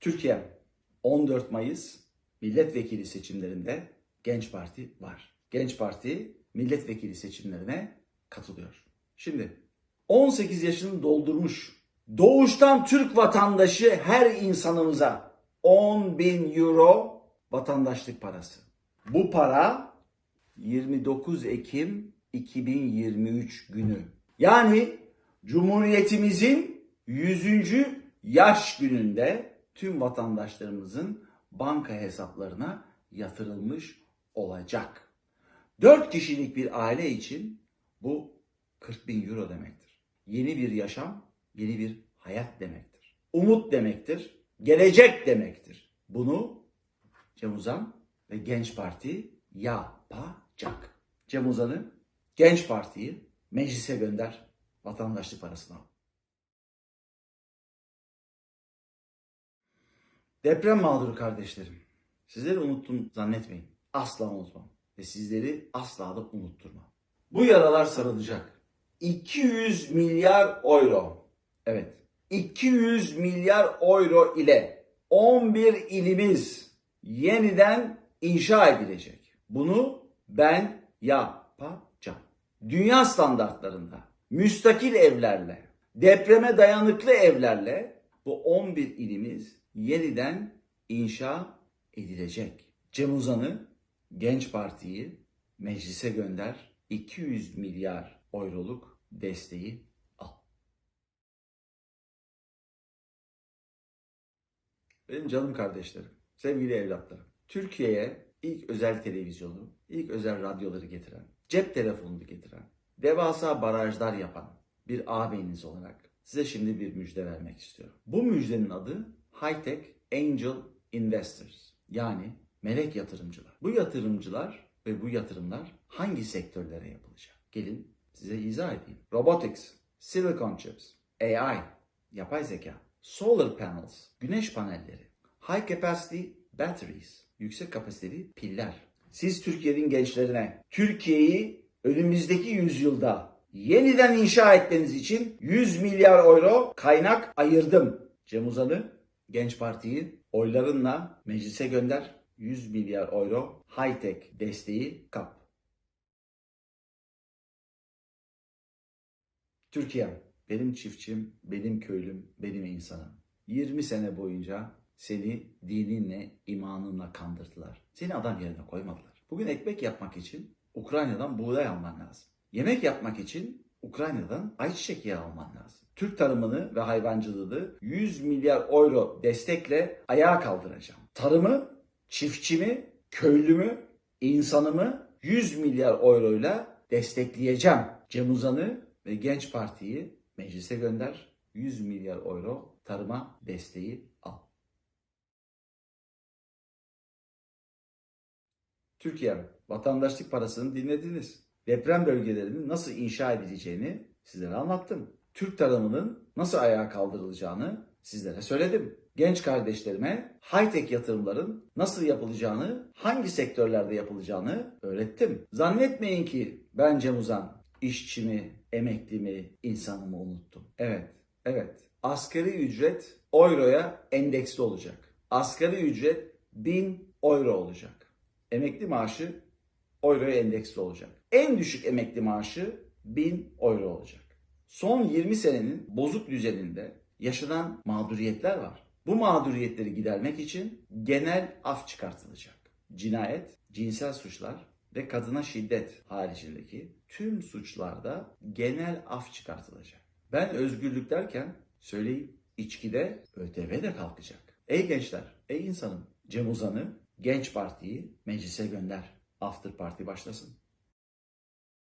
Türkiye 14 Mayıs milletvekili seçimlerinde Genç Parti var. Genç Parti milletvekili seçimlerine katılıyor. Şimdi 18 yaşını doldurmuş doğuştan Türk vatandaşı her insanımıza 10 bin euro vatandaşlık parası. Bu para 29 Ekim 2023 günü. Yani Cumhuriyetimizin 100. yaş gününde tüm vatandaşlarımızın banka hesaplarına yatırılmış olacak. 4 kişilik bir aile için bu 40 bin euro demektir. Yeni bir yaşam, yeni bir hayat demektir. Umut demektir, gelecek demektir. Bunu Cem Uzan ve Genç Parti yapacak. Cem Uzan'ı, Genç Parti'yi meclise gönder, vatandaşlık parasını al. Deprem mağduru kardeşlerim. Sizleri unuttum zannetmeyin. Asla unutmam. Ve sizleri asla da unutturmam. Bu yaralar sarılacak. 200 milyar euro. Evet. 200 milyar euro ile 11 ilimiz yeniden inşa edilecek. Bunu ben yapacağım. Dünya standartlarında müstakil evlerle, depreme dayanıklı evlerle bu 11 ilimiz yeniden inşa edilecek. Cem Uzan'ı, Genç Parti'yi meclise gönder, 200 milyar euroluk desteği al. Benim canım kardeşlerim, sevgili evlatlarım. Türkiye'ye ilk özel televizyonu, ilk özel radyoları getiren, cep telefonunu getiren, devasa barajlar yapan bir ağabeyiniz olarak size şimdi bir müjde vermek istiyorum. Bu müjdenin adı High Tech Angel Investors yani melek yatırımcılar. Bu yatırımcılar ve bu yatırımlar hangi sektörlere yapılacak? Gelin size izah edeyim. Robotics, silicon chips, AI, yapay zeka, solar panels, güneş panelleri, high capacity batteries, yüksek kapasiteli piller. Siz Türkiye'nin gençlerine Türkiye'yi önümüzdeki yüzyılda yeniden inşa etmeniz için 100 milyar euro kaynak ayırdım. Cem Uzan'ı, Genç Parti'yi oylarınla meclise gönder. 100 milyar euro high-tech desteği kap. Türkiye, benim çiftçim, benim köylüm, benim insanım. 20 sene boyunca seni dininle, imanınla kandırdılar. Seni adam yerine koymadılar. Bugün ekmek yapmak için Ukrayna'dan buğday alman lazım. Yemek yapmak için Ukrayna'dan ayçiçek yağı alman lazım. Türk tarımını ve hayvancılığını 100 milyar euro destekle ayağa kaldıracağım. Tarımı, çiftçimi, köylümü, insanımı 100 milyar euroyla destekleyeceğim. Cem Uzan'ı ve Genç Parti'yi meclise gönder. 100 milyar euro tarıma desteği al. Türkiye, vatandaşlık parasını dinlediniz. Deprem bölgelerinin nasıl inşa edileceğini sizlere anlattım. Türk tarımının nasıl ayağa kaldırılacağını sizlere söyledim. Genç kardeşlerime high-tech yatırımların nasıl yapılacağını, hangi sektörlerde yapılacağını öğrettim. Zannetmeyin ki ben Cem Uzan işçimi, emeklimi, insanımı unuttum. Evet, evet. Asgari ücret euroya endeksli olacak. Asgari ücret 1000 euro olacak. Emekli maaşı euroya endeksli olacak. En düşük emekli maaşı 1000 euro olacak. Son 20 senenin bozuk düzeninde yaşanan mağduriyetler var. Bu mağduriyetleri gidermek için genel af çıkartılacak. Cinayet, cinsel suçlar ve kadına şiddet haricindeki tüm suçlarda genel af çıkartılacak. Ben özgürlük derken söyleyeyim içkide ÖTV de kalkacak. Ey gençler, ey insanım Cem Uzan'ı Genç Parti'yi meclise gönder. After Party başlasın.